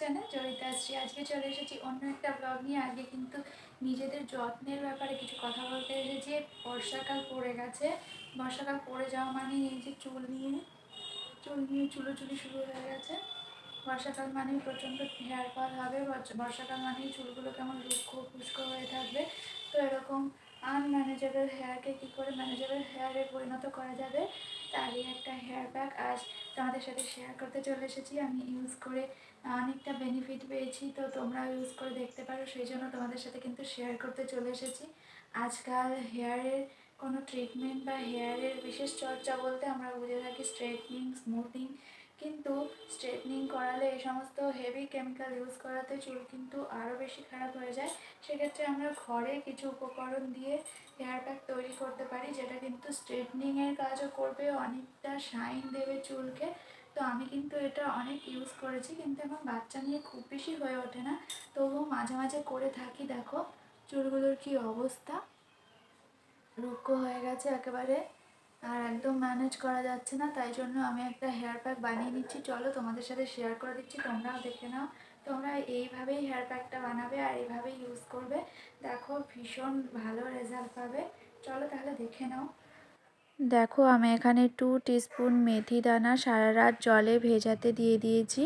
Channel Joyitashree আজকে চলে এসেছি অন্য একটা ব্লগ নিয়ে। আগে কিন্তু নিজেদের যত্নের ব্যাপারে কিছু কথা বলতে এসেছি। বর্ষাকাল পড়ে গেছে। বর্ষাকাল পড়ে যাওয়া মানে এই যে চুল নিয়ে চুল নিয়ে চুলোচুলি শুরু হয়ে গেছে। বর্ষাকাল মানেই প্রচণ্ড হেয়ার ফল হবে। বর্ষাকাল মানেই চুলগুলো কেমন রুক্ষ খুস্কো হয়ে থাকবে। তো এরকম আনম্যানেজেবল হেয়ারকে কী করে ম্যানেজেবল হেয়ারে পরিণত করা যাবে, তারই একটা হেয়ার প্যাক আজ তোমাদের সাথে শেয়ার করতে চলে এসেছি। আমি ইউজ করে অনেকটা বেনিফিট পেয়েছি, তো তোমরা ইউজ করে দেখতে পারো, সেই জন্য তোমাদের সাথে কিন্তু শেয়ার করতে চলে এসেছি। আজকাল হেয়ারের কোনো ট্রিটমেন্ট বা হেয়ারের বিশেষ চর্চা বলতে আমরা বুঝে থাকি স্ট্রেটনিং স্মুথিং কিন্তু স্ট্রেটনিং করালে এই সমস্ত হেভি কেমিক্যাল ইউজ করাতে চুল কিন্তু আরও বেশি খারাপ হয়ে যায়। সেক্ষেত্রে আমরা ঘরে কিছু উপকরণ দিয়ে হেয়ার প্যাক তৈরি করতে পারি, যেটা কিন্তু স্ট্রেটনিংয়ের কাজও করবে, অনেকটা শাইন দেবে চুলকে। তো আমি কিন্তু এটা অনেক ইউজ করেছি কিন্তু আমার বাচ্চা নিয়ে খুব বেশি হয়ে ওঠে না। তবুও মাঝে মাঝে করে থাকি, দেখো চুলগুলোর কি অবস্থা। রুক্ষ হয়ে গেছে একেবারে আর একদম ম্যানেজ করা যাচ্ছে না, তাই জন্য আমি একটা হেয়ার প্যাক বানিয়ে নিচ্ছি। চলো তোমাদের সাথে শেয়ার করে দিচ্ছি, তোমরাও দেখে নাও। তোমরা এইভাবেই হেয়ার প্যাকটা বানাবে আর এইভাবেই ইউজ করবে। দেখো ভীষণ ভালো রেজাল্ট পাবে। চলো তাহলে দেখে নাও। দেখো, আমি এখানে টু টিস্পুন মেথি দানা সারা রাত জলে ভেজাতে দিয়ে দিয়েছি।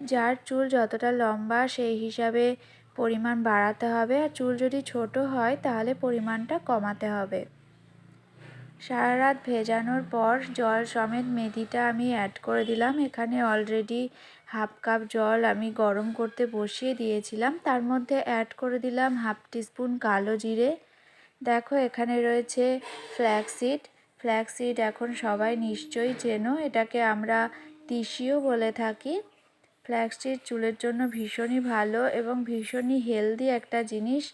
যার চুল যতটা লম্বা, সেই হিসাবে পরিমাণ বাড়াতে হবে। আর চুল যদি ছোট হয়, তাহলে পরিমাণটা কমাতে হবে। সারা রাত ভেজানোর পর জল সমেত মেথিটা আমি অ্যাড করে দিলাম। এখানে অলরেডি হাফ কাপ জল আমি গরম করতে বসিয়ে দিয়েছিলাম। তার মধ্যে অ্যাড করে দিলাম হাফ টিস্পুন কালো জিরে। দেখো, এখানে রয়েছে ফ্ল্যাক্সিড ফ্ল্যাক্সিড এখন সবাই নিশ্চয়ই চেনো, এটাকে আমরা তিসিও বলে থাকি। ফ্ল্যাক্সিড চুলের জন্য ভীষণই ভালো এবং ভীষণই হেলদি একটা জিনিস।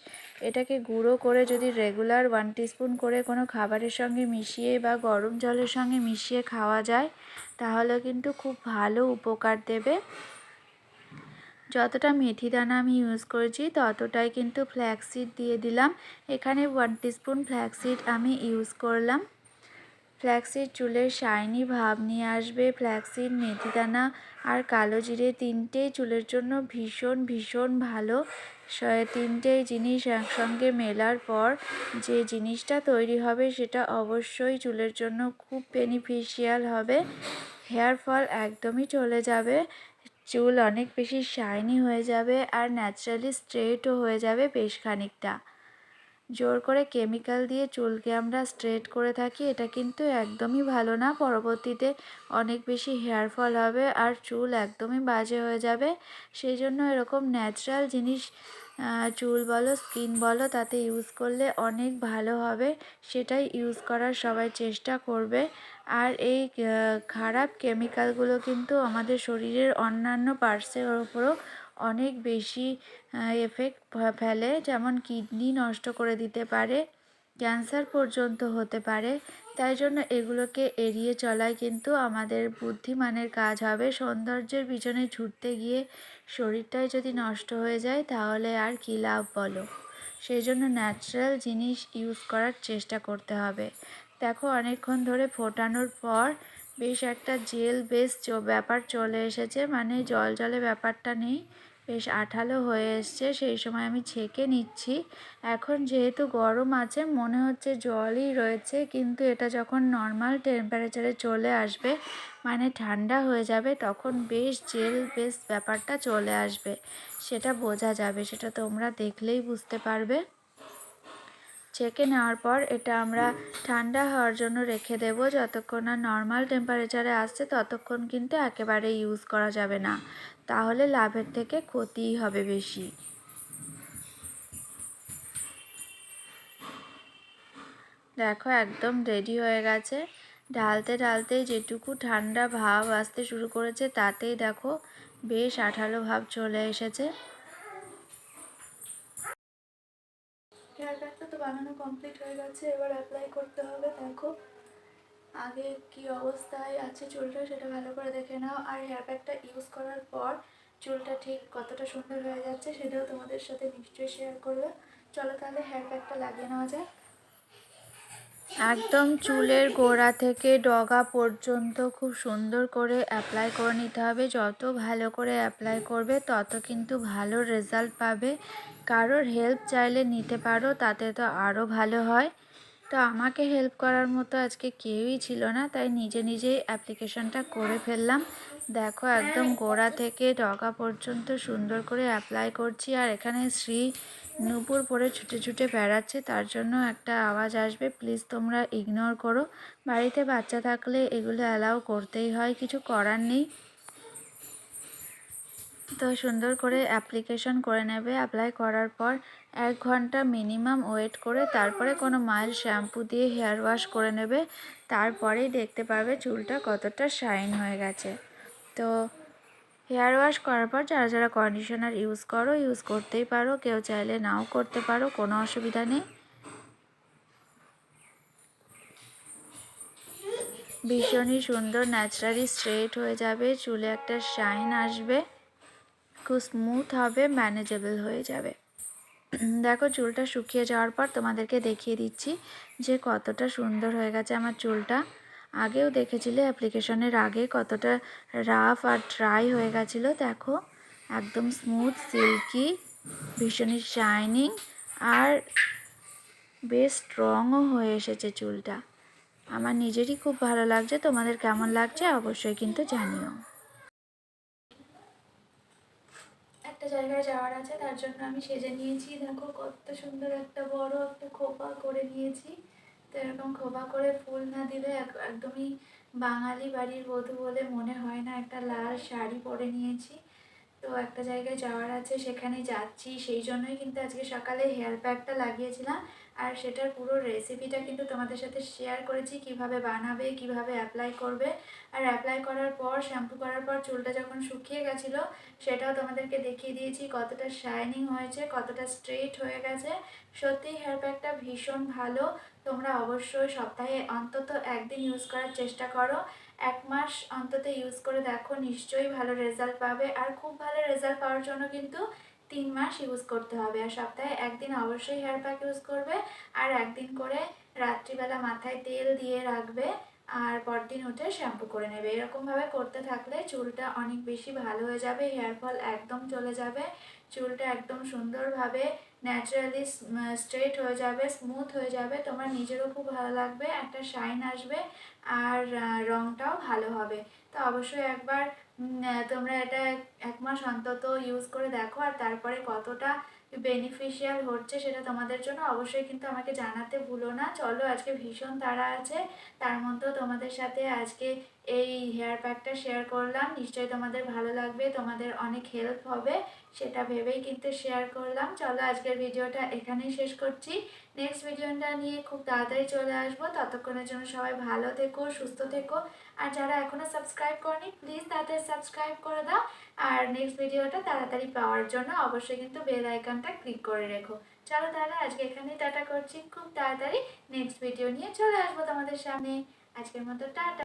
এটাকে গুঁড়ো করে যদি রেগুলার ওয়ান টিস্পুন করে কোনো খাবারের সঙ্গে মিশিয়ে বা গরম জলের সঙ্গে মিশিয়ে খাওয়া যায়, তাহলে কিন্তু খুব ভালো উপকার দেবে। যতটা মেথি দানা আমি ইউজ করেছি, ততটাই কিন্তু ফ্ল্যাক্সিড দিয়ে দিলাম। এখানে ওয়ান টিস্পুন ফ্ল্যাক্সিড আমি ইউজ করলাম। ফ্ল্যাক্সিড চুলের শাইনি ভাব নিয়ে আসবে। ফ্ল্যাক্সিড মেথিদানা আর কালো জিরে তিনটেই চুলের জন্য ভীষণ ভীষণ ভালো। তিনটেই জিনিস একসঙ্গে মেলার পর যে জিনিসটা তৈরি হবে সেটা অবশ্যই চুলের জন্য খুব বেনিফিশিয়াল হবে। হেয়ার ফল একদমই চলে যাবে। চুল অনেক বেশি শাইনি হয়ে যাবে আর ন্যাচারালি স্ট্রেটও হয়ে যাবে বেশ খানিকটা। জোর করে কেমিক্যাল দিয়ে চুলকে আমরা স্ট্রেট করে থাকি, এটা কিন্তু একদমই ভালো না। পরবর্তীতে অনেক বেশি হেয়ার ফল হবে আর চুল একদমই বাজে হয়ে যাবে। সেই জন্য এরকম ন্যাচারাল জিনিস চুল বলো, স্কিন বলো, তাতে ইউজ করলে অনেক ভালো হবে। সেটাই ইউজ করার সবাই চেষ্টা করবে। আর এই খারাপ কেমিক্যালগুলো কিন্তু আমাদের শরীরের অন্যান্য পার্টসের ওপরও অনেক বেশি এফেক্ট ফেলে। যেমন কিডনি নষ্ট করে দিতে পারে ক্যান্সার পর্যন্ত হতে পারে। তাই জন্য এগুলোকে এড়িয়ে চলাই কিন্তু আমাদের বুদ্ধিমানের কাজ হবে। সৌন্দর্যের পিছনে ছুটতে গিয়ে শরীরটাই যদি নষ্ট হয়ে যায়, তাহলে আর কী লাভ বলো? সেই জন্য ন্যাচারাল জিনিস ইউজ করার চেষ্টা করতে হবে। দেখো, অনেকক্ষণ ধরে ফোটানোর পর বেশ একটা জেল বেশ ব্যাপার চলে এসেছে। মানে জল জলে ব্যাপারটা নেই। বেশ আঠালো হয়ে এসছে, সেই সময় আমি ছেঁকে নিচ্ছি। এখন যেহেতু গরম আছে, মনে হচ্ছে জলই রয়েছে, কিন্তু এটা যখন নর্মাল টেম্পারেচারে চলে আসবে মানে ঠান্ডা হয়ে যাবে, তখন বেশ জেল বেশ ব্যাপারটা চলে আসবে। সেটা বোঝা যাবে, সেটা তোমরা দেখলেই বুঝতে পারবে। ছেঁকে নেওয়ার পর এটা আমরা ঠান্ডা হওয়ার জন্য রেখে দেব। যতক্ষণ না নর্মাল টেম্পারেচারে আসছে, ততক্ষণ কিন্তু একেবারে ইউজ করা যাবে না। তাহলে লাভের থেকে ক্ষতিই হবে বেশি। দেখো, একদম রেডি হয়ে গেছে। ঢালতে ঢালতে যেটুকু ঠান্ডা ভাব আসতে শুরু করেছে, তাতেই দেখো বেশ আঠালো ভাব চলে এসেছে হেয়ার প্যাকটা তো বানানো কমপ্লিট হয়ে গেছে, এবার অ্যাপ্লাই করতে হবে, দেখো। আগে কি অবস্থায় আছে চুলটা সেটা ভালো করে দেখে নাও। আর হেয়ার প্যাকটা ইউজ করার পর চুলটা ঠিক কতটা সুন্দর হয়ে যাচ্ছে সেটাও তোমাদের সাথে নিশ্চয়ই শেয়ার করবে। চলো তাহলে হেয়ার প্যাকটা লাগিয়ে নেওয়া যায় একদম চুলের গোড়া থেকে ডগা পর্যন্ত খুব সুন্দর করে অ্যাপ্লাই করে নিতে হবে। যত ভালো করে অ্যাপ্লাই করবে, তত কিন্তু ভালো রেজাল্ট পাবে। কারোর হেল্প চাইলে নিতে পারো, তাতে তো আরও ভালো হয়। তো আমাকে হেল্প করার মতো আজকে কেউই ছিল না, তাই নিজে নিজেই অ্যাপ্লিকেশনটা করে ফেললাম। দেখো, একদম গোড়া থেকে ডগা পর্যন্ত সুন্দর করে অ্যাপ্লাই করছি। আর এখানে শ্রী নূপুর পরে ছুটে ছুটে বেড়াচ্ছে, তার জন্য একটা আওয়াজ আসবে। প্লিজ তোমরা ইগনোর করো। বাড়িতে বাচ্চা থাকলে এগুলো অ্যালাউ করতেই হয়, কিছু করার নেই। তো সুন্দর করে অ্যাপ্লিকেশন করে নেবে। অ্যাপ্লাই করার পর এক ঘণ্টা মিনিমাম ওয়েট করে তারপরে কোনো মাইল শ্যাম্পু দিয়ে হেয়ার ওয়াশ করে নেবে। তারপরেই দেখতে পারবে চুলটা কতটা শাইন হয়ে গেছে। তো হেয়ার ওয়াশ করার পর যারা যারা কন্ডিশনার ইউজ করো, ইউজ করতেই পারো। কেউ চাইলে নাও করতে পারো, কোনো অসুবিধা নেই। ভীষণই সুন্দর ন্যাচারালি স্ট্রেট হয়ে যাবে, চুলে একটা শাইন আসবে, খুব স্মুথ হবে ম্যানেজেবল হয়ে যাবে। দেখো চুলটা শুকিয়ে যাওয়ার পর তোমাদেরকে দেখিয়ে দিচ্ছি যে কতটা সুন্দর হয়ে গেছে আমার চুলটা। আগেও দেখেছিলে অ্যাপ্লিকেশনের আগে কতটা রাফ আর ড্রাই হয়ে গেছিল? দেখো, একদম স্মুথ সিল্কি ভীষণই শাইনিং আর বেশ স্ট্রংও হয়ে এসেছে চুলটা। আমার নিজেরই খুব ভালো লাগছে, তোমাদের কেমন লাগছে অবশ্যই কিন্তু জানিও। একটা জায়গায় যাওয়ার আছে, তার জন্য আমি সেজে নিয়েছি। দেখো, কত সুন্দর একটা বড় একটা খোপা করে নিয়েছি। তো এরকম খোপা করে ফুল না দিলে একদমই বাঙালি বাড়ির বধূ বলে মনে হয় না। একটা লাল শাড়ি পরে নিয়েছি। তো একটা জায়গায় যাওয়ার আছে, সেখানে যাচ্ছি। সেই জন্যই কিন্তু আজকে সকালে হেয়ার প্যাকটা লাগিয়েছিলাম। আর সেটার পুরো রেসিপিটা কিন্তু তোমাদের সাথে শেয়ার করেছি, কীভাবে বানাবে, কীভাবে অ্যাপ্লাই করবে। আর অ্যাপ্লাই করার পর শ্যাম্পু করার পর চুলটা যখন শুকিয়ে গেছিল, সেটাও তোমাদেরকে দেখিয়ে দিয়েছি, কতটা শাইনিং হয়েছে, কতটা স্ট্রেট হয়ে গেছে। সত্যি হেয়ার প্যাকটা ভীষণ ভালো। তোমরা অবশ্যই সপ্তাহে অন্তত একদিন ইউজ করার চেষ্টা করো। এক মাস অন্তত ইউজ করে দেখো, নিশ্চয়ই ভালো রেজাল্ট পাবে। আর খুব ভালো রেজাল্ট পাওয়ার জন্য কিন্তু তিন মাস ইউজ করতে হবে আর সপ্তাহে একদিন অবশ্যই হেয়ার প্যাক ইউজ করবে আর একদিন করে রাত্রিবেলা মাথায় তেল দিয়ে রাখবে আর পরদিন উঠে শ্যাম্পু করে নেবে। এরকমভাবে করতে থাকলে চুলটা অনেক বেশি ভালো হয়ে যাবে হেয়ার ফল একদম চলে যাবে, চুলটা একদম সুন্দরভাবে ন্যাচারালি স্ট্রেট হয়ে যাবে স্মুথ হয়ে যাবে, তোমার নিজেরও খুব ভালো লাগবে, একটা শাইন আসবে, আর রঙটাও ভালো হবে। তো অবশ্যই একবার তোমরা এটা এক মাস অন্তত ইউজ করে দেখো, আর তারপরে কতটা বেনিফিশিয়াল হচ্ছে সেটা তোমাদের জন্য অবশ্যই কিন্তু আমাকে জানাতে ভুলো না। চলো আজকে ভীষণ তাড়া আছে, তার মধ্যেও তোমাদের সাথে আজকে এই হেয়ার প্যাকটা শেয়ার করলাম। নিশ্চয়ই তোমাদের ভালো লাগবে, তোমাদের অনেক হেল্প হবে, সেটা ভেবেই কিন্তু শেয়ার করলাম। চলো আজকের ভিডিওটা এখানেই শেষ করছি। নেক্সট ভিডিওটা নিয়ে খুব তাড়াতাড়ি চলে আসব। ততক্ষণের জন্য সবাই ভালো থেকো, সুস্থ থেকো। আর যারা এখনও সাবস্ক্রাইব করনি প্লিজ তাদের সাবস্ক্রাইব করে দাও। আর নেক্সট ভিডিওটা তাড়াতাড়ি পাওয়ার জন্য অবশ্যই কিন্তু বেল আইকনটা ক্লিক করে রেখো। চলো তাহলে আজকে এখানেই টাটা করছি। খুব তাড়াতাড়ি নেক্সট ভিডিও নিয়ে চলে আসব তোমাদের সামনে। আজকের মতো টাটা।